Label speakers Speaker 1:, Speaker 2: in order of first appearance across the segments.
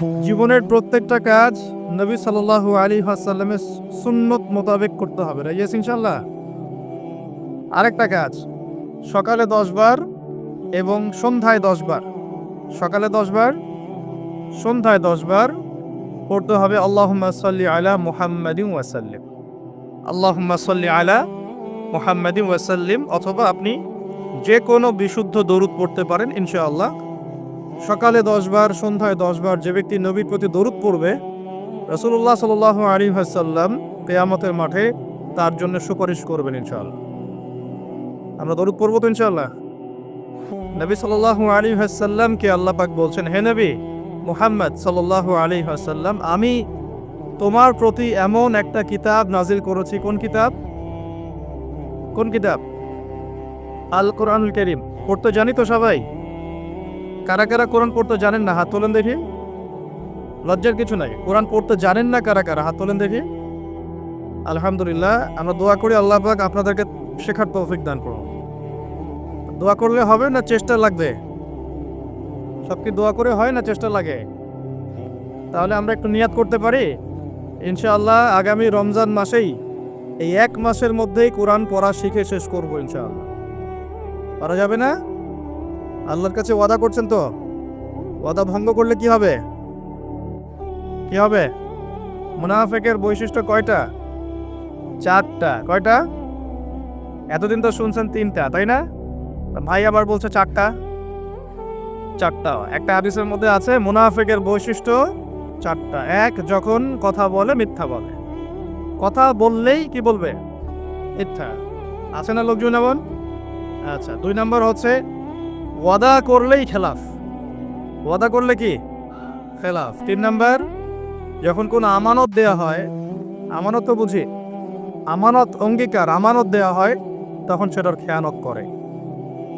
Speaker 1: জীবনের প্রত্যেকটা কাজ নবী সাল্লাল্লাহু আলী হাসাল্লামের সুন্নত মোতাবেক করতে হবে। রাইয়াস ইনশাল্লাহ আরেকটা কাজ, সকালে দশ বার এবং সন্ধ্যায় দশ বার। সকালে দশ বার, সন্ধ্যায় দশ বার পড়তে হবে আল্লাহুম্মা সাল্লি আলা মুহাম্মাদিন ওয়াসাল্লিম আল্লাহুম্মা সাল্লি আলা মুহাম্মাদিন ওয়াসাল্লিম অথবা আপনি যে কোনো বিশুদ্ধ দরুদ পড়তে পারেন, ইনশাআল্লাহ। সকালে দশ বার সন্ধ্যায় দশ বার যে ব্যক্তি নবীর প্রতি দরুদ পড়বে রসুল্লাহ সাল আলী হাসাল্লাম কেয়ামতের মাঠে তার জন্য সুপারিশ করবেন ইনশাআল্লাহ। আমরা দরুদ পড়ব তো ইনশাআল্লাহ? নবী সাল্লাহ আলী হাসাল্লামকে আল্লাহ পাক বলছেন, হে নবী মুহাম্মদ সাল্লাহ আলী হাসাল্লাম আমি তোমার প্রতি এমন একটা কিতাব নাজিল করেছি, কোন কিতাব? কোন কিতাব? আল কোরআনুল করিম। পড়তে জানি তো সবাই? কারা কারা কোরআন পড়তে জানেন না, হাত তোলেন দেখি। লজ্জার কিছু নাই। কোরআন পড়তে জানেন না কারা কারা, হাত তোলেন দেখি। আলহামদুলিল্লাহ, আমরা দোয়া করি আল্লাহ পাক আপনাদেরকে শেখার তৌফিক দান করুন। দোয়া করলে হবে না চেষ্টা লাগবে? সব কি দোয়া করে হয় না চেষ্টা লাগে? তাহলে আমরা একটু নিয়াত করতে পারি? ইনশাআল্লাহ আগামী রমজান মাসেই, এই এক মাসের মধ্যেই কোরআন পড়া শিখে শেষ করব ইনশাআল্লাহ। পারা যাবে না? আল্লাহর কাছে ওয়াদা করছেন তো? ওয়াদা ভঙ্গ করলে কি হবে? কি হবে? মুনাফেকের বৈশিষ্ট্য কয়টা? চারটা। কয়টা? এতদিন তো শুনছেন তিনটা, তাই না? ভাই আবার বলছে চারটা। চারটা। একটা হাদিসের মধ্যে আছে, মুনাফেকের বৈশিষ্ট্য চারটা। এক, যখন কথা বলে, মিথ্যা বলে। কথা বললেই কি বলবে? মিথ্যা। আছে না লোকজন এমন? আচ্ছা দুই নম্বর হচ্ছে ওয়াদা করলেই খেলাফ। ওয়াদা করলে কি? খেলাফ। তিন নাম্বার, যখন কোনো আমানত দেয়া হয়, আমানত তো বুঝি, আমানত অঙ্গীকার, আমানত দেয়া হয়, তখন সেটার খেয়ানত করে।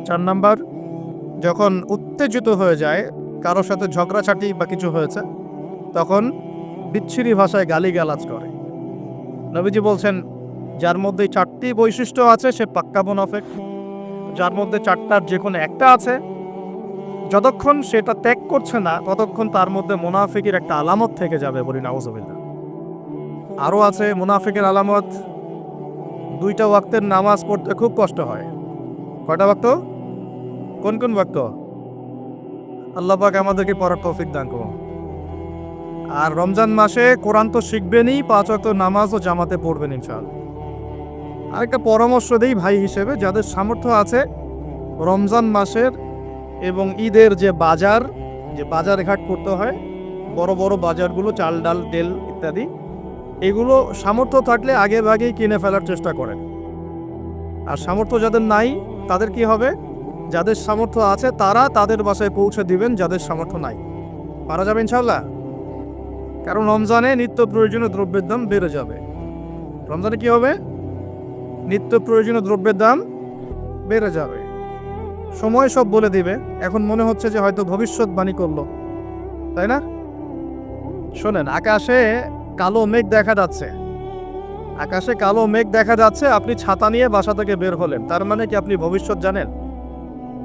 Speaker 1: চার নাম্বার, যখন উত্তেজিত হয়ে যায়, কারোর সাথে ঝগড়াঝাটি বা কিছু হয়েছে, তখন বিচ্ছিরি ভাষায় গালিগালাজ করে। নবীজি বলছেন, যার মধ্যে চারটি বৈশিষ্ট্য আছে, সে পাক্কা মুনাফেক। যার মধ্যে চারটার যে কোনো একটা আছে। যতক্ষণ সেটা ত্যাগ করছে না, ততক্ষণ তার মধ্যে মুনাফিকের একটা আলামত থেকে যাবে বলি নাউজবিল্লা আরও আছে, মুনাফিকের আলামত, দুইটা ওয়াক্তের নামাজ পড়তে খুব কষ্ট হয়। কয়টা ওয়াক্ত? কোন কোন ওয়াক্ত? আল্লাহ পাক আমাদেরকে পড়ার তৌফিক দান আর রমজান মাসে কোরআন তো শিখবেনই, পাঁচ ওয়াক্ত নামাজ ও জামাতে পড়বেন ইনশাআল্লাহ। আরেকটা পরামর্শ দেই ভাই হিসেবে, যাদের সামর্থ্য আছে রমজান মাসের এবং ঈদের যে বাজার যে বাজার ঘাট করতে হয়, বড় বড় বাজারগুলো, চাল, ডাল, তেল ইত্যাদি, এগুলো সামর্থ্য থাকলে আগে ভাগেই কিনে ফেলার চেষ্টা করেন। আর সামর্থ্য যাদের নাই, তাদের কি হবে? যাদের সামর্থ্য আছে, তারা তাদের বাসায় পৌঁছে দিবেন, যাদের সামর্থ্য নাই। পারা যাবে ইনশাল্লাহ কারণ রমজানে নিত্য প্রয়োজনীয় দ্রব্যের দাম বেড়ে যাবে। রমজানে কি হবে? নিত্য প্রয়োজনীয় দ্রব্যের দাম বেড়ে যাবে। সময় সব বলে দিবে। এখন মনে হচ্ছে যে হয়তো ভবিষ্যৎবাণী করল। তাই না? শোনেন, আকাশে কালো মেঘ দেখা যাচ্ছে। আকাশে কালো মেঘ দেখা যাচ্ছে, আপনি ছাতা নিয়ে বাসা থেকে বের হলেন। তার মানে কি আপনি ভবিষ্যৎ জানেন?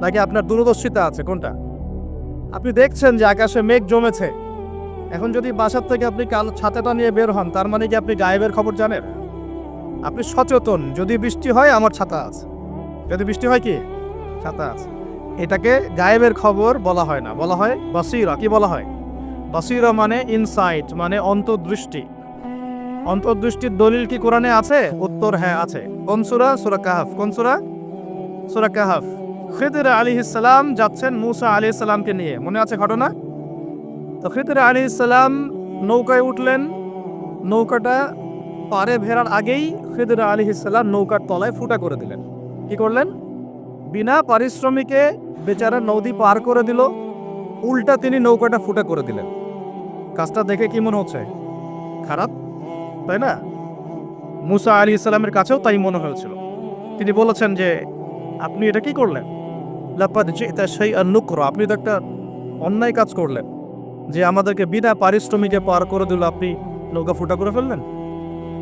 Speaker 1: নাকি আপনার দূরদর্শিতা আছে? কোনটা? আপনি দেখছেন যে আকাশে মেঘ জমেছে। এখন যদি বাসার থেকে আপনি কালো ছাতাটা নিয়ে বের হন, তার মানে কি আপনি গায়েবের খবর জানেন? আপনি সচেতন। যদি বৃষ্টি হয়, আমার ছাতা আছে। যদি বৃষ্টি হয় কি? ছাতা আছে। এটাকে গায়েবের খবর বলা হয় না। বলা হয় বাসিরা। কি বলা হয়? বাসিরা মানে ইনসাইট মানে অন্তর্দৃষ্টি। অন্তর্দৃষ্টির দলিল কি কোরআনে আছে? উত্তর হ্যাঁ আছে। কোন সুরা? কাহাফ। কোন সুরা? কাহাফ। খিদির আলী ইসলাম যাচ্ছেন মুসা আলী ইসলামকে নিয়ে। মনে আছে ঘটনা? তো খিদির আলী ইসলাম নৌকায় উঠলেন। নৌকাটা পারে ভেড়ার আগেই খিদির আলী ইসলাম নৌকার তলায় ফুটা করে দিলেন। কি করলেন? বিনা পারিশ্রমিকে বেচারা নদী পার করে দিল, উল্টা তিনি নৌকাটা ফুটা করে দিলেন। কাজটা দেখে কি মনে হচ্ছে? খারাপ? তাই না? মুসা আলী ইসলামের কাছেও তাই মনে হয়েছিল। তিনি বলেছেন যে, আপনি এটা কি করলেন? লাপাদ জিতা সেই নুকর। আপনি তো একটা অন্যায় কাজ করলেন, যে আমাদেরকে বিনা পারিশ্রমিকে পার করে দিল, আপনি নৌকা ফুটা করে ফেললেন?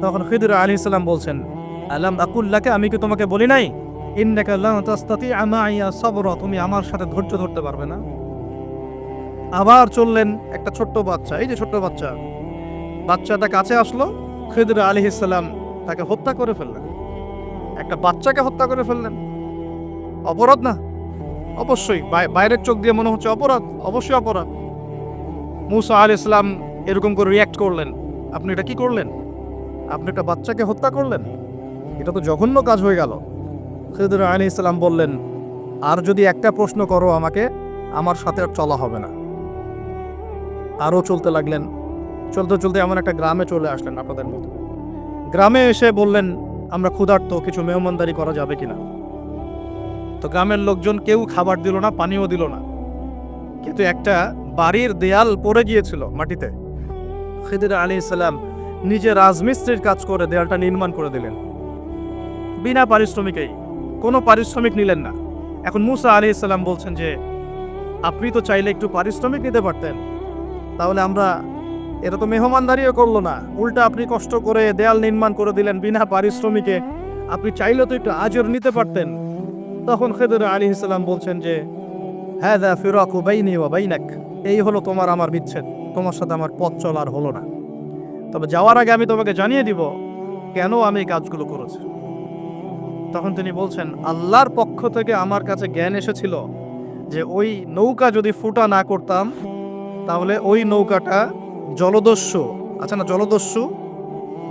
Speaker 1: তখন খিদুর আলী ইসলাম বলছেন, আলাম আকুল্লাকে আমি কি তোমাকে বলি নাই? তুমি আমার সাথে ধৈর্য ধরতে পারবে না। আবার চললেন একটা ছোট্ট বাচ্চা, এই যে ছোট্ট বাচ্চা। বাচ্চাটা কাছে আসলো, খিদর আলী ইসলাম তাকে হত্যা করে ফেললেন। একটা বাচ্চাকে হত্যা করে ফেললেন। অপরাধ না? অবশ্যই বাইরের চোখ দিয়ে মনে হচ্ছে অপরাধ, অবশ্যই অপরাধ। মুসা আল ইসলাম এরকম করে রিয়াক্ট করলেন। আপনি এটা কি করলেন? আপনি একটা বাচ্চাকে হত্যা করলেন? এটা তো জঘন্য কাজ হয়ে গেল। খিদর আলী ইসলাম বললেন, আর যদি একটা প্রশ্ন করো আমাকে, আমার সাথে আর চলা হবে না। আরও চলতে লাগলেন। চলতে চলতে এমন একটা গ্রামে চলে আসলেন আপনাদের মতো। গ্রামে এসে বললেন, আমরা ক্ষুধার্ত, কিছু মেহমানদারি করা যাবে কিনা? তো গ্রামের লোকজন কেউ খাবার দিল না, পানিও দিল না। কিন্তু একটা বাড়ির দেয়াল পড়ে গিয়েছিল মাটিতে। খিদির আলী ইসলাম নিজে রাজমিস্ত্রির কাজ করে দেয়ালটা নির্মাণ করে দিলেন। বিনা পারিশ্রমিকেই। কোনো পারিশ্রমিক নিলেন না। এখন মুসা আলী ইসলাম বলছেন যে, আপনি তো চাইলে একটু পারিশ্রমিক নিতে পারতেন। তাহলে আমরা, এটা তো মেহমানদারিও করল না। উল্টা আপনি কষ্ট করে দেয়াল নির্মাণ করে দিলেন বিনা পারিশ্রমিকে। আপনি চাইলে তো একটু আজর নিতে পারতেন। তখন খেদুর আলী ইসলাম বলছেন যে হ্যাঁ দা ফিরাকু বাইনি ওয়া বাইনাক। এই হলো তোমার আমার বিচ্ছেদ। তোমার সাথে আমার পথ চলার হলো না। তবে যাওয়ার আগে আমি তোমাকে জানিয়ে দিব কেন আমি এই কাজগুলো করেছি। তখন তিনি বলছেন, আল্লাহর পক্ষ থেকে আমার কাছে জ্ঞান এসেছিল যে ওই নৌকা যদি ফুটা না করতাম, তাহলে ওই নৌকাটা জলদস্যু আচ্ছা না, জলদস্যু,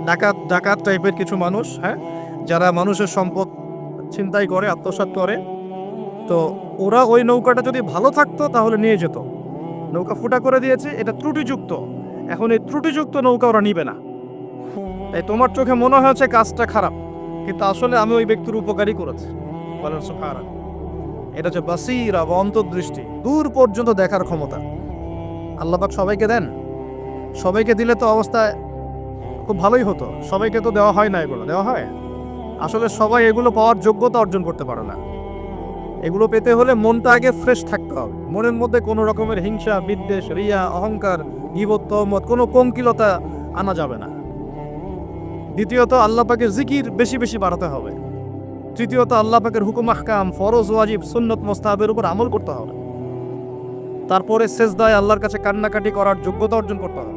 Speaker 1: ডাকাত ডাকাত টাইপের কিছু মানুষ হ্যাঁ যারা মানুষের সম্পদ ছিনতাই করে, আত্মসাৎ করে, তো ওরা ওই নৌকাটা যদি ভালো থাকতো, তাহলে নিয়ে যেত। নৌকা ফুটা করে দিয়েছে, এটা ত্রুটিযুক্ত। এখন এই ত্রুটিযুক্ত নৌকা ওরা নিবে না। তাই তোমার চোখে মনে হয়েছে কাজটা খারাপ, কিন্তু আসলে আমি ওই ব্যক্তির উপকারই করেছি। বলেন সুখারা এটা হচ্ছে বাসিরা বা অন্তর্দৃষ্টি, দূর পর্যন্ত দেখার ক্ষমতা। আল্লাপাক সবাইকে দেন। সবাইকে দিলে তো অবস্থা খুব ভালোই হতো। সবাইকে তো দেওয়া হয় না এগুলো। দেওয়া হয়? আসলে সবাই এগুলো পাওয়ার যোগ্যতা অর্জন করতে পারে না। এগুলো পেতে হলে মনটা আগে ফ্রেশ থাকতে হবে। মনের মধ্যে কোনো রকমের হিংসা, বিদ্বেষ, রিয়া, অহংকার গিবত তহমত কোনো কঙ্কিলতা আনা যাবে না। দ্বিতীয়ত, আল্লাহ পাকের জিকির বেশি বেশি বাড়াতে হবে। তৃতীয়ত, আল্লাহ পাকের হুকুম, আহকাম, ফরজ, ওয়াজিব, সুন্নত, মোস্তাহাবের উপর আমল করতে হবে। তারপরে শেষদায় আল্লাহর কাছে কান্নাকাটি করার যোগ্যতা অর্জন করতে হবে।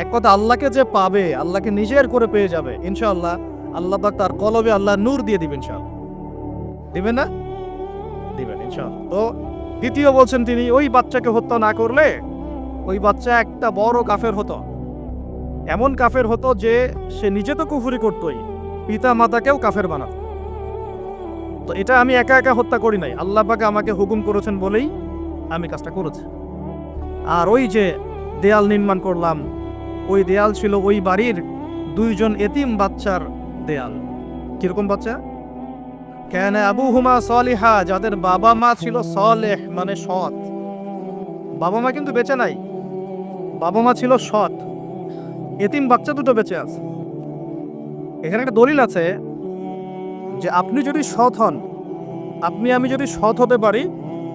Speaker 1: এক কথা, আল্লাহকে যে পাবে, আল্লাহকে নিজের করে পেয়ে যাবে, ইনশাআল্লাহ আল্লাহ পাক তার কলবে আল্লাহ নূর দিয়ে দিবেন ইনশাআল্লাহ। দিবেন না? দিবেন, ইনশাআল্লাহ। তো দ্বিতীয় বলছেন তিনি, ওই বাচ্চাকে হত্যা না করলে ওই বাচ্চা একটা বড় কাফের হতো। এমন কাফের হতো যে সে নিজে তো কুফুরি করতোই পিতা মাতাকেও কাফের বানাত। তো এটা আমি একা একা হত্যা করি নাই। আল্লাহ পাকে আমাকে হুকুম করেছেন বলেই আমি কাজটা করেছি। আর ওই যে দেয়াল নির্মাণ করলাম, ওই দেয়াল ছিল ওই বাড়ির দুইজন এতিম বাচ্চার দেয়াল। কীরকম বাচ্চা? কেন আবু হুমা সলিহা, যাদের বাবা মা ছিল সলেহ মানে সৎ। বাবা মা কিন্তু বেঁচে নাই। বাবা মা ছিল সৎ। এতিম বাচ্চা দুটো বেঁচে আছে। এখানে একটা দলিল আছে যে, আপনি যদি সৎ হন, আপনি, আমি যদি সৎ হতে পারি,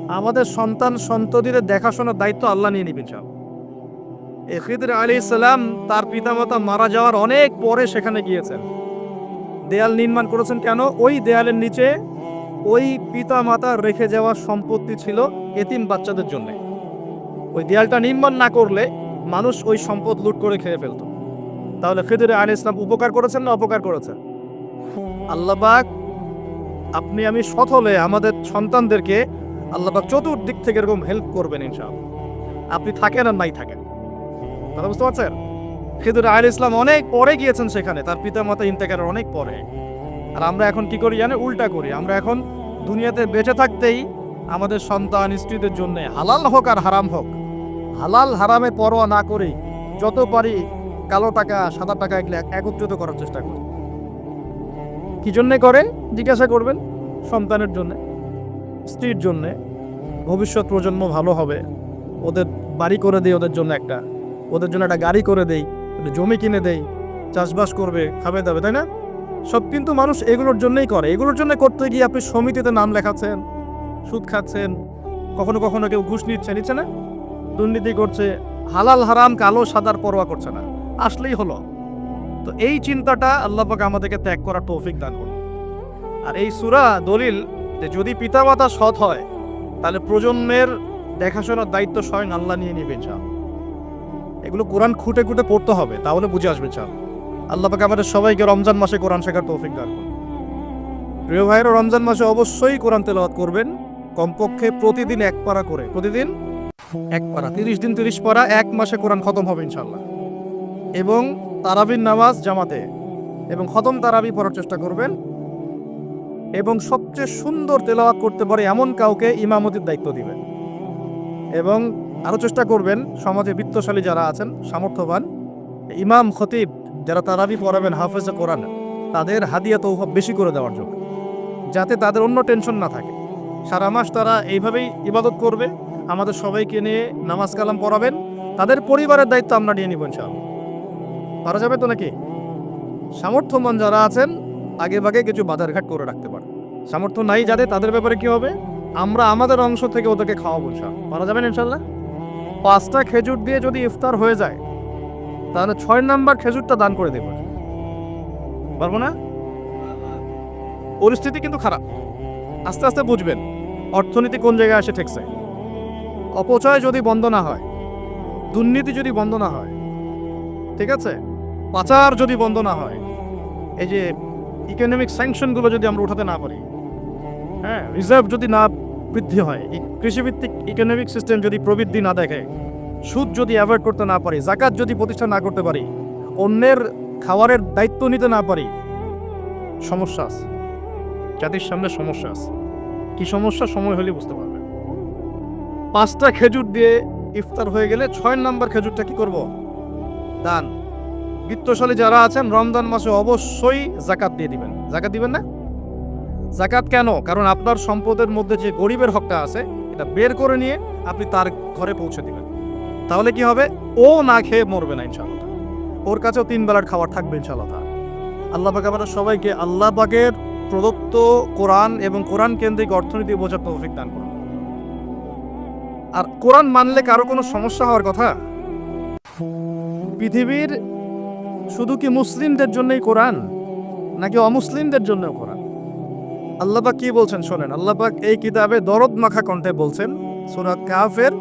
Speaker 1: আমাদের সন্তান সন্ততিদের দেখাশোনার দায়িত্ব আল্লাহ নিয়ে নিবেন সব এখিদর আলী ইসলাম তার পিতামাতা মারা যাওয়ার অনেক পরে সেখানে গিয়েছেন। দেয়াল নির্মাণ করেছেন কেন? ওই দেয়ালের নিচে ওই পিতা মাতার রেখে যাওয়া সম্পত্তি ছিল এতিম বাচ্চাদের জন্য। ওই দেয়ালটা নির্মাণ না করলে মানুষ ওই সম্পদ লুট করে খেয়ে ফেলত। তাহলে খেদুরে আলী ইসলাম উপকার করেছেন না অপকার করেছেন? আল্লাহবাক আপনি আমি সৎ হলে আমাদের সন্তানদেরকে আল্লাহবাক চতুর্দিক থেকে এরকম হেল্প করবেন ইনশাআল্লাহ। আপনি থাকেন আর নাই থাকেন। কথা বুঝতে পারছেন? খেদুর আল ইসলাম অনেক পরে গিয়েছেন সেখানে, তার পিতা মাতা ইন্তেকারের অনেক পরে। আর আমরা এখন কি করি জানে উল্টা করি। আমরা এখন দুনিয়াতে বেঁচে থাকতেই আমাদের সন্তান স্ত্রীদের জন্য হালাল হোক আর হারাম হোক হালাল হারামে পরোয়া না করে যত পারি কালো টাকা, সাদা টাকা এগুলো একত্রিত করার চেষ্টা করি। কি জন্যে করে জিজ্ঞাসা করবেন সন্তানের জন্য, স্ত্রীর জন্যে। ভবিষ্যৎ প্রজন্ম ভালো হবে। ওদের বাড়ি করে দেই ওদের জন্য একটা। ওদের জন্য একটা গাড়ি করে দেই জমি কিনে দেই, চাষবাস করবে, খাবে দাবে, তাই না? সব কিন্তু মানুষ এগুলোর জন্যই করে। এগুলোর জন্য করতে গিয়ে আপনি সমিতিতে নাম লেখাচ্ছেন, সুদ খাচ্ছেন, কখনো কখনো কেউ ঘুষ নিচ্ছে নিচ্ছে না? দুর্নীতি করছে, হালাল হারাম কালো সাদার পরোয়া করছে না। আসলেই হলো। তো এই চিন্তাটা আল্লাহ পাক আমাদেরকে ত্যাগ করার তৌফিক দান করুন। আর এই সুরা দলিল যে যদি পিতামাতা সৎ হয়, তাহলে প্রজন্মের দেখাশোনার দায়িত্ব স্বয়ং আল্লাহ নিয়ে নেবেন চাও এগুলো কোরআন খুঁটে খুঁটে পড়তে হবে, তাহলে বুঝে আসবে চাও আল্লাহ পাকে আমাদের সবাইকে রমজান মাসে কোরআন শেখার তৌফিক দান করুন। প্রিয় ভাইয়েরা, রমজান মাসে অবশ্যই কোরআন তেলাওয়াত করবেন। কমপক্ষে প্রতিদিন এক পারা করে। প্রতিদিন? এক পারা। তিরিশ দিন তিরিশ পারা, এক মাসে কোরআন খতম হবে ইনশাল্লাহ এবং তারাবির নামাজ জামাতে। এবং খতম তারাবি পড়ার চেষ্টা করবেন। এবং সবচেয়ে সুন্দর তেলাওয়াত করতে পারে এমন কাউকে ইমামতির দায়িত্ব দিবেন। এবং আরও চেষ্টা করবেন সমাজে বিত্তশালী যারা আছেন, সামর্থ্যবান, ইমাম, খতিব, যারা তারাবি পড়াবেন, হাফেজে কোরআন, তাদের হাদিয়া তৌফ বেশি করে দেওয়ার জন্য। যাতে তাদের অন্য টেনশন না থাকে। সারা মাস তারা এইভাবেই ইবাদত করবে। আমাদের সবাইকে নিয়ে নামাজ কালাম পড়াবেন। তাদের পরিবারের দায়িত্ব আমরা নিয়ে নিব ইনশাআল্লাহ। পারা যাবে তো নাকি? সামর্থ্যবান যারা আছেন, আগে ভাগে কিছু বাজারঘাট করে রাখতে পারে সামর্থ্য নাই যাদের, তাদের ব্যাপারে কি হবে? আমরা আমাদের অংশ থেকে ওদেরকে খাওয়াবো ইনশাআল্লাহ। পারা যাবেন ইনশাল্লাহ পাঁচটা খেজুর দিয়ে যদি ইফতার হয়ে যায়, তাহলে ছয় নাম্বার খেজুরটা দান করে দেবো। পারব না? পরিস্থিতি কিন্তু খারাপ। আস্তে আস্তে বুঝবেন, অর্থনীতি কোন জায়গায় এসে ঠেকছে। অপচয় যদি বন্ধ না হয়, দুর্নীতি যদি বন্ধ না হয়, ঠিক আছে? পাচার যদি বন্ধ না হয়, এই যে ইকোনমিক স্যাংশনগুলো যদি আমরা উঠাতে না পারি হ্যাঁ রিজার্ভ যদি না বৃদ্ধি হয় কৃষিভিত্তিক ইকোনমিক সিস্টেম যদি প্রবৃদ্ধি না দেখে, সুদ যদি অ্যাভয়েড করতে না পারি, জাকাত যদি প্রতিষ্ঠা না করতে পারি, অন্যের খাবারের দায়িত্ব নিতে না পারি, সমস্যা আছে। জাতির সামনে সমস্যা আছে। কি সমস্যা? সময় হলে বুঝতে পারবে। পাঁচটা খেজুর দিয়ে ইফতার হয়ে গেলে ছয় নাম্বার খেজুরটা কি করব? দান। বিত্তশালী যারা আছেন, রমজান মাসে অবশ্যই জাকাত দিয়ে দিবেন। জাকাত দিবেন না? জাকাত কেন? কারণ আপনার সম্পদের মধ্যে যে গরিবের হকটা আছে, এটা বের করে নিয়ে আপনি তার ঘরে পৌঁছে দিবেন। তাহলে কি হবে? ও না খেয়ে মরবে না, ইনশাআল্লাহ। ওর কাছেও তিন বেলার খাবার থাকবে, ইনশাআল্লাহ। আল্লাহ পাক আমাদের সবাইকে আল্লাহ পাকের প্রদত্ত কোরআন এবং কোরআন কেন্দ্রিক অর্থনীতি বোঝার তৌফিক দান করুন। আর কোরআন মানলে কারও কোনো সমস্যা হওয়ার কথা? পৃথিবীর শুধু কি মুসলিমদের জন্যই কোরআন, নাকি অমুসলিমদের জন্যও কোরআন? আল্লাপাক কি বলছেন শোনেন আল্লাপাক এই কিতাবে দরদ মাখা কণ্ঠে বলছেন, সুরা কাফের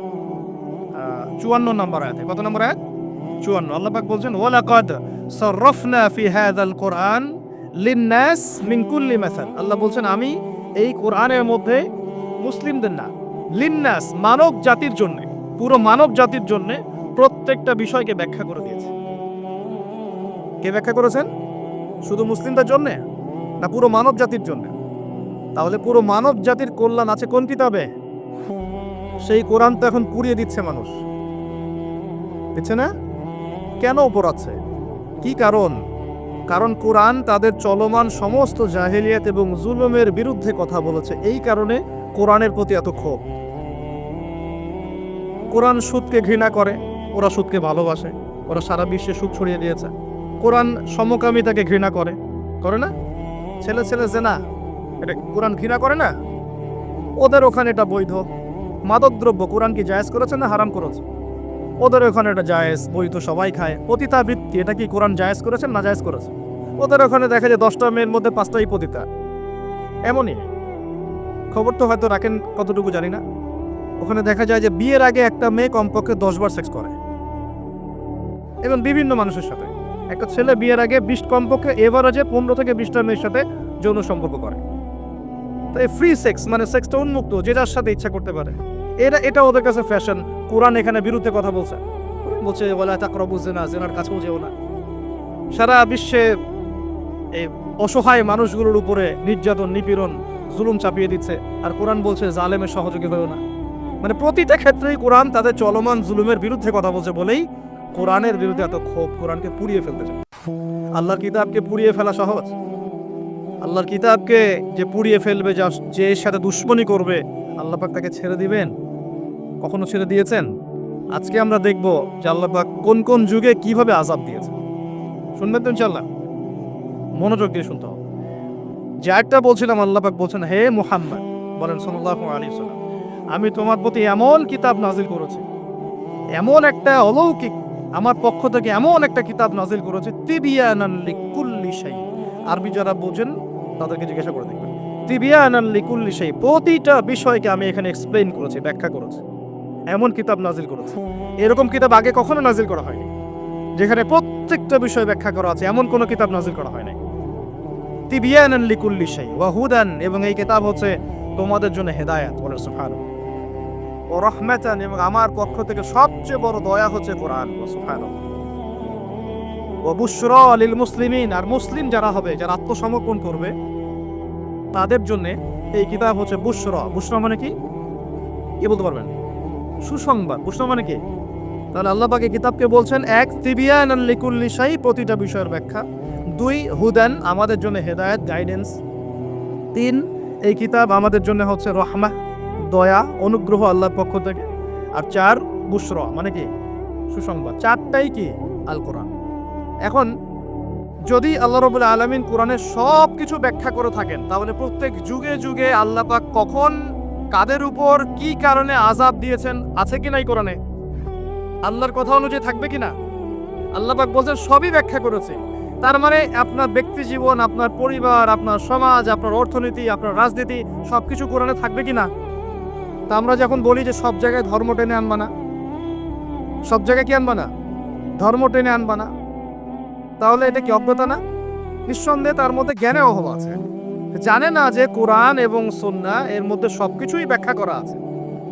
Speaker 1: চুয়ান্ন নম্বর আয়াতে। কত নম্বর আয়াত? চুয়ান্ন। আল্লাপাক বলছেন, ওয়ালাকাদ সরফনা ফি হাদাল কোরআন লিন্নাস মিন কুল্লি মাসাল। আল্লাহ বলছেন, আমি এই কোরআনের মধ্যে মুসলিমদের না লিন্নাস মানব জাতির জন্য, পুরো মানব জাতির জন্য প্রত্যেকটা বিষয়কে ব্যাখ্যা করে দিয়েছে। কে ব্যাখ্যা করেছেন? শুধু মুসলিমদের জন্য? না পুরো মানব জাতির জন্য? তাহলে পুরো মানব জাতির কল্যাণ আছে কোন কিতাবে? সেই কোরআন তো এখন পুড়িয়ে দিচ্ছে মানুষ। দিচ্ছে না? কেন আছে কি কারণ? কারণ কোরআন তাদের চলমান সমস্ত জাহেলিয়াত এবং জুলুমের বিরুদ্ধে কথা বলেছে। এই কারণে কোরআনের প্রতি এত ক্ষোভ। কোরআন সুদকে ঘৃণা করে, ওরা সুদকে ভালোবাসে, ওরা সারা বিশ্বে সুদ ছড়িয়ে দিয়েছে। কোরআন সমকামিতাকে ঘৃণা করে। করে না? ছেলে ছেলে জেনা, এটা কোরআন ঘৃণা করে না? ওদের ওখানে এটা বৈধ। মাদকদ্রব্য কোরআন কি জায়েজ করেছে না হারাম করেছে? ওদের ওখানে এটা জায়েজ, বৈধ, সবাই খায়। পতিতাবৃত্তি, এটা কি কোরআন জায়েজ করেছে না জায়েজ করেছে? ওদের ওখানে দেখা যায় দশটা মেয়ের মধ্যে পাঁচটাই পতিতা। এমনই। খবর তো হয়তো রাখেন কতটুকু জানি না। ওখানে দেখা যায় যে বিয়ের আগে একটা মেয়ে কমপক্ষে দশবার সেক্স করে। এবং বিভিন্ন মানুষের সাথে। একটা ছেলে বিয়ের আগে বিশ কমপক্ষে এভারেজে পনেরো থেকে বিশটা মেয়ের সাথে যৌন সম্পর্ক করে। তো এই ফ্রি সেক্স মানে সেক্সটা উন্মুক্ত, যে যার সাথে ইচ্ছা করতে পারে। এটা এটা ওদের কাছে ফ্যাশন কোরআন এখানে বিরুদ্ধে কথা বলছে। বলছে বলে তাকরবু জেনা জেনার কাছেও যেও না। সারা বিশ্বে এই অসহায় মানুষগুলোর উপরে নির্যাতন, নিপীড়ন জুলুম চাপিয়ে দিচ্ছে। আর কোরআন বলছে, জালেমের সহযোগী হয়েও না। মানে প্রতিটা ক্ষেত্রেই কোরআন তাদের চলমান জুলুমের বিরুদ্ধে কথা বলছে বলেই কোরআনের বিরুদ্ধে এত ক্ষোভ কোরআনকে পুড়িয়ে ফেলতে চায়। আল্লাহর কিতাবকে পুড়িয়ে ফেলা সহজ। আল্লাহর কিতাবকে যে পুড়িয়ে ফেলবে, যা যে সাথে দুশ্মনী করবে, আল্লাহ পাক তাকে ছেড়ে দিবেন? কখনো ছেড়ে দিয়েছেন? আজকে আমরা দেখব যে আল্লাহ পাক কোন কোন যুগে কীভাবে আজাব দিয়েছে শুনবেন তো ইনশাল্লাহ মনোযোগ দিয়ে শুনতে হবে। একটা বলছিলাম, আল্লাহ পাক বলছেন, হে মুহাম্মদ, বলেন আলাইহি সাল্লাম আমি তোমার প্রতি এমন কিতাব নাজিল করেছি, এমন একটা অলৌকিক, আমার পক্ষ থেকে এমন একটা কিতাব নাজিল করেছে, তিবিয়ানান লিকুল্লি শাই আরবি যারা বোঝেন, তাদেরকে জিজ্ঞাসা করে দেখবেন, তিবিয়ানান লিকুল্লি শাই প্রতিটা বিষয়কে আমি এখানে এক্সপ্লেইন করেছি, ব্যাখ্যা করেছি, এমন কিতাব নাজিল করেছে। এরকম কিতাব আগে কখনো নাজিল করা হয়নি, যেখানে প্রত্যেকটা বিষয় ব্যাখ্যা করা আছে, এমন কোনো কিতাব নাজিল করা হয় নাই তিবিয়ানান লিকুল্লি শাই, ওয়া হুদান, এবং এই কিতাব হচ্ছে তোমাদের জন্য হেদায়াত বলে সুবহানাহু ও রহমাতান, এবং আমার পক্ষ থেকে সবচেয়ে বড় দয়া হচ্ছে কোরআন সুবহানাহু ও বুশরা লিল মুসলিমিন, আর মুসলিম যারা হবে, যারা আত্মসমর্পণ করবে, তাদের জন্য এই কিতাব হচ্ছে বুশরা। বুশরা মানে কি? কি বলতে পারবেন? সুসংবাদ। বুশরা মানে কি? তাহলে আল্লাহ পাক কিতাবকে বলছেন, এক তিবিয়ান লিকুল্লি শাই, প্রতিটা বিষয়ের ব্যাখ্যা। দুই, হুদান, আমাদের জন্য হেদায়েত গাইডেন্স তিন, এই কিতাব আমাদের জন্য হচ্ছে রহমা, দয়া, অনুগ্রহ আল্লাহর পক্ষ থেকে। আর চার, বুশরা মানে কি? সুসংবাদ। চারটাই কি? আল কোরআন এখন, যদি আল্লাহ রবুল্লা আলমিন কোরআনের সব কিছু ব্যাখ্যা করে থাকেন, তাহলে প্রত্যেক যুগে যুগে আল্লাহ পাক কখন কাদের উপর কি কারণে আজাব দিয়েছেন, আছে কি নাই কোরআনে? আল্লাহর কথা অনুযায়ী থাকবে কি না? আল্লাহ পাক বলছেন, সবই ব্যাখ্যা করেছে। তার মানে আপনার ব্যক্তি জীবন, আপনার পরিবার, আপনার সমাজ, আপনার অর্থনীতি, আপনার রাজনীতি সব কিছু কোরআনে থাকবে কি না? তা আমরা যখন বলি যে সব জায়গায় ধর্ম টেনে আনবা না, সব জায়গায় কি আনবা না? ধর্ম টেনে আনবা না। তাহলে এটা কি অজ্ঞতা না? নিঃসন্দেহে তার মধ্যে জ্ঞানের অভাব আছে। জানে না যে কোরআন এবং সন্না এর মধ্যে সবকিছুই ব্যাখ্যা করা আছে।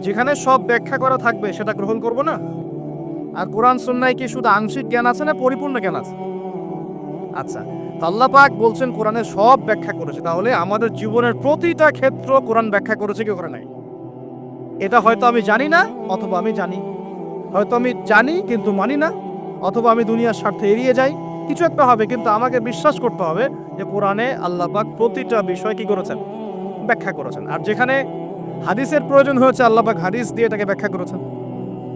Speaker 1: যেখানে সব ব্যাখ্যা করা থাকবে, সেটা গ্রহণ করব না। আর কোরআন সন্ন্যায় কি শুধু আংশিক জ্ঞান আছে না পরিপূর্ণ জ্ঞান আছে? আচ্ছা আল্লাহ পাক বলছেন কোরআনের সব ব্যাখ্যা করেছে। তাহলে আমাদের জীবনের প্রতিটা ক্ষেত্র কোরআন ব্যাখ্যা করেছে কি করে নাই? এটা হয়তো আমি জানি না, অথবা আমি জানি। হয়তো আমি জানি কিন্তু মানি না, অথবা আমি দুনিয়ার স্বার্থে এড়িয়ে যাই। কিছু একটা হবে, কিন্তু আমাকে বিশ্বাস করতে হবে যে কোরআনে আল্লাহ পাক প্রতিটা বিষয় কি করেছেন? ব্যাখ্যা করেছেন। আর যেখানে হাদিসের প্রয়োজন হয়েছে, আল্লাহ পাক হাদিস দিয়ে এটাকে ব্যাখ্যা করেছেন।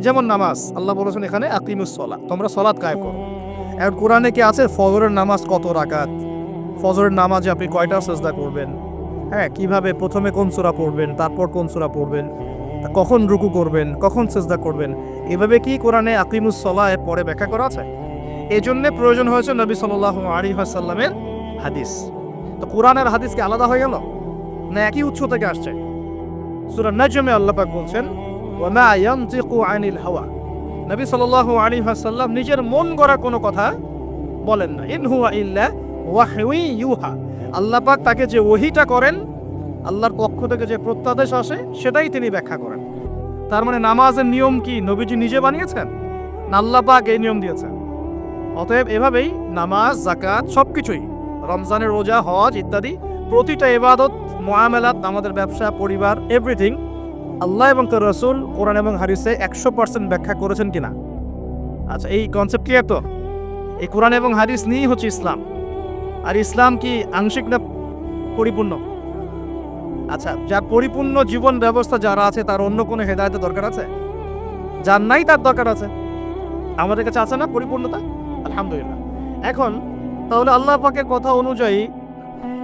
Speaker 1: যেমন নামাজ, আল্লাহ বলেছেন এখানে আকিমুস সলা তোমরা সলাৎ কায়েম করো। এখন কোরআনে কি আছে? ফজরের নামাজ কত রাকাত? ফজরের নামাজে আপনি কয়টা সেজদা করবেন? হ্যাঁ কীভাবে? প্রথমে কোন সূরা পড়বেন? তারপর কোন সূরা পড়বেন? কখন রুকু করবেন? কখন সেজদা করবেন? এভাবে কি কোরআনে আকিমুস সলা এর পরে ব্যাখ্যা করা আছে? এই জন্যে প্রয়োজন হয়েছে নবী সাল্লাহ আলী সাল্লামের হাদিস। তো কোরআনের হাদিস কি আলাদা হয়ে গেল? না একই উৎস থেকে আসছে? সুরা নাজমে আল্লাহ পাক বলছেন ওয়ামা ইয়ানতিকু আনিল হাওয়া। নবী সাল্লাল্লাহু আলাইহি ওয়াসাল্লাম নিজের মন গড়া কোনো কথা বলেন না। ইন হুয়া ইল্লা ওয়াহয়ি ইউহা। আল্লাহ পাক তাকে যে ওহিটা করেন, আল্লাহর পক্ষ থেকে যে প্রত্যাদেশ আসে, সেটাই তিনি ব্যাখ্যা করেন। তার মানে নামাজের নিয়ম কি নবীজি নিজে বানিয়েছেন, না আল্লাহ পাক এই নিয়ম দিয়েছেন? অতএব এভাবেই নামাজ জাকাত সব কিছুই রমজানের রোজা, হজ ইত্যাদি, প্রতিটা এবাদত মোয়ামেলাত আমাদের ব্যবসা, পরিবার এভরিথিং আল্লাহ এবং তার রসুল কোরআন এবং হারিসে একশো পার্সেন্ট ব্যাখ্যা করেছেন কিনা? আচ্ছা এই কনসেপ্ট ক্লিয়ার তো? এই কোরআন এবং হাদিস নিয়েই হচ্ছে ইসলাম। আর ইসলাম কি আংশিক না পরিপূর্ণ? আচ্ছা যার পরিপূর্ণ জীবন ব্যবস্থা যারা আছে, তার অন্য কোনো হেদায়তের দরকার আছে? যার নাই, তার দরকার আছে। আমাদের কাছে আছে না পরিপূর্ণতা? আলহামদুলিল্লাহ। এখন, তাহলে আল্লাহ পাকের কথা অনুযায়ী,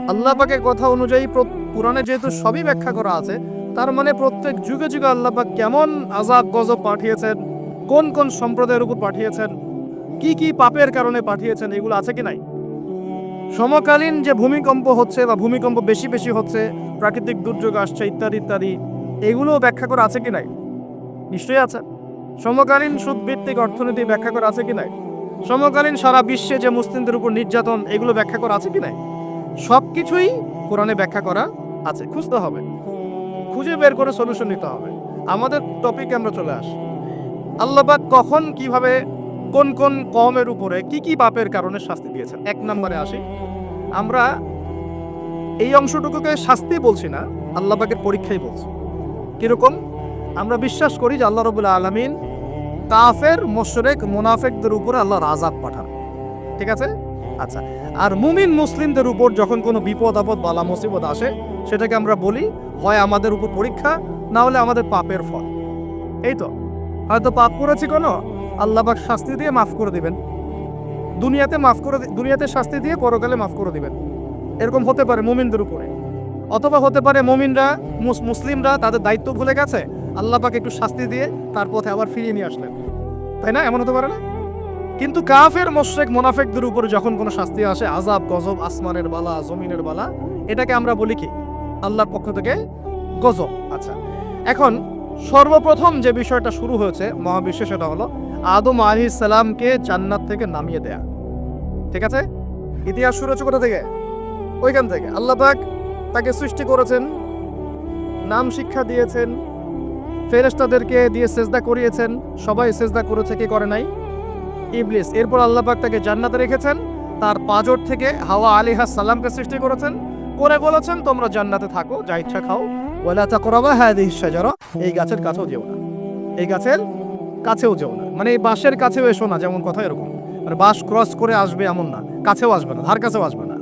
Speaker 1: আল্লাহ পাকের কথা অনুযায়ী প্র- কোরআনে যেহেতু সবই ব্যাখ্যা করা আছে তার মানে প্রত্যেক যুগে যুগে আল্লাপাক কেমন আজাব গজব পাঠিয়েছেন, কোন কোন সম্প্রদায়ের উপর পাঠিয়েছেন, কি কি পাপের কারণে পাঠিয়েছেন, এগুলো আছে কি নাই? সমকালীন যে ভূমিকম্প হচ্ছে বা ভূমিকম্প বেশি বেশি হচ্ছে, প্রাকৃতিক দুর্যোগ আসছে, ইত্যাদি ইত্যাদি এগুলো ব্যাখ্যা করা আছে কি নাই? নিশ্চয়ই আছে। সমকালীন সুদভিত্তিক অর্থনীতি ব্যাখ্যা করা আছে কি নাই? সমকালীন সারা বিশ্বে যে মুসলিমদের উপর নির্যাতন, এগুলো ব্যাখ্যা করা আছে কি নাই? সব কিছুই কোরআনে ব্যাখ্যা করা আছে, খুঁজতে হবে। খুঁজে বের করে সলিউশন নিতে হবে। আমাদের টপিকে আমরা চলে আসি। আল্লাহবাক কখন, কীভাবে, কোন কোন কমের উপরে কি কি পাপের কারণে শাস্তি দিয়েছেন? এক নম্বরে আসি। আমরা এই অংশটুকুকে শাস্তি বলছি না, আল্লাহবাকের পরীক্ষাই বলছি। কীরকম? আমরা বিশ্বাস করি যে আল্লাহ রবুল্লা আলমিন কাফের, মোশরেক, মুনাফেকদের উপরে আল্লাহর আজাব পাঠান। ঠিক আছে? আচ্ছা আর মুমিন মুসলিমদের উপর যখন কোনো বিপদ আপদ বালা মুসিবত আসে সেটাকে আমরা বলি, হয় আমাদের উপর পরীক্ষা, না হলে আমাদের পাপের ফল। এই তো। হয়তো পাপ করেছি কোনো, আল্লাহ পাক শাস্তি দিয়ে মাফ করে দিবেন। দুনিয়াতে মাফ করে দুনিয়াতে শাস্তি দিয়ে পরকালে মাফ করে দিবেন। এরকম হতে পারে মুমিনদের উপরে। অথবা হতে পারে মুমিনরা, মুস- মুসলিমরা তাদের দায়িত্ব ভুলে গেছে, আল্লাহ পাক একটু শাস্তি দিয়ে তার পথে আবার ফিরিয়ে নিয়ে আসলেন। তাই না? এমন হতে পারে না? কিন্তু কাফের, মোশেক, মোনাফেকদের উপরে যখন কোনো শাস্তি আসে আজাব গজব, আসমানের বালা, জমিনের বালা, এটাকে আমরা বলি কি? আল্লাহর পক্ষ থেকে গজব। আচ্ছা এখন সর্বপ্রথম যে বিষয়টা শুরু হয়েছে মহাবিশ্বে সেটা হলো আদম আলী সালামকে জান্নাত থেকে নামিয়ে দেয়া। ঠিক আছে? ইতিহাস শুরু হচ্ছে কোথা থেকে? ওইখান থেকে। আল্লাহ পাক তাকে সৃষ্টি করেছেন, নাম শিক্ষা দিয়েছেন, ফেরেশতাদেরকে দিয়ে সেজদা করিয়েছেন। সবাই সেজদা করেছে, কি করে নাই? ইবলিস। এরপর আল্লাহ পাক তাকে জান্নাতে রেখেছেন। তার পাজর থেকে হাওয়া আলী সালামকে সৃষ্টি করেছেন। করে বলেছেন, তোমরা জান্নাতে থাকো, যা ইচ্ছা খাও। ওয়ালা তাকরাবা দিশা শাজারা। এই গাছের কাছেও যেও না। এই গাছের কাছেও যেও না। মানে এই বাঁশের কাছেও এসো না, যেমন কথা এরকম। মানে বাঁশ ক্রস করে আসবে এমন না। কাছেও আসবে না, ধার কাছেও আসবে না।